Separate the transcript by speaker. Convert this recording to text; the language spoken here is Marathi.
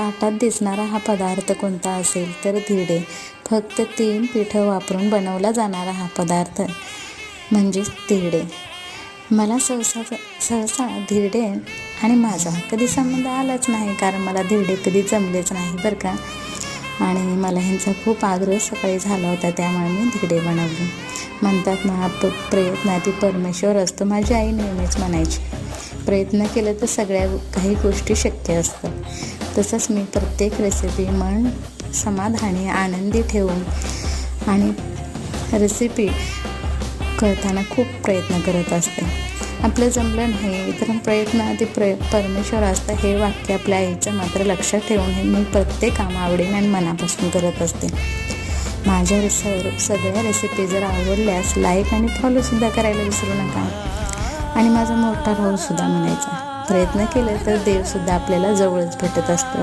Speaker 1: ताटात दिसणारा हा पदार्थ कोणता असेल तर धिरडे. फक्त तीन पिठं वापरून बनवला जाणारा हा पदार्थ म्हणजेच धिरडे. मला सहसा सहसा धिरडे आणि माझा कधी संबंध आलाच नाही कारण मला धिरडे कधी जमलेच नाही बरं का. आणि मला ह्यांचा खूप आग्रह सकाळी झाला होता त्यामुळे मी धिरडे बनवले. म्हणतात ना प प्रयत्नाती परमेश्वर असतो माझी आई नेहमीच म्हणायची. प्रयत्न केलं तर सगळ्या काही गोष्टी शक्य असतात. तसंच मी प्रत्येक रेसिपी मन समाधानी आनंदी ठेवून आणि रेसिपी करताना खूप प्रयत्न करत असते. आपलं जमलं नाही तर प्रयत्न आधी प्र परमेश्वर असतं हे वाक्य आपल्या आईचं मात्र लक्षात ठेवून हे मी प्रत्येक काम आवडीने आणि मनापासून करत असते. माझ्या सर सगळ्या रेसिपी जर आवडल्यास लाईक आणि फॉलोसुद्धा करायला विसरू नका. आणि माझा मोठा भाऊसुद्धा म्हणायचा प्रयत्न केले तर देवसुद्धा आपल्याला जवळच भेटत असतो.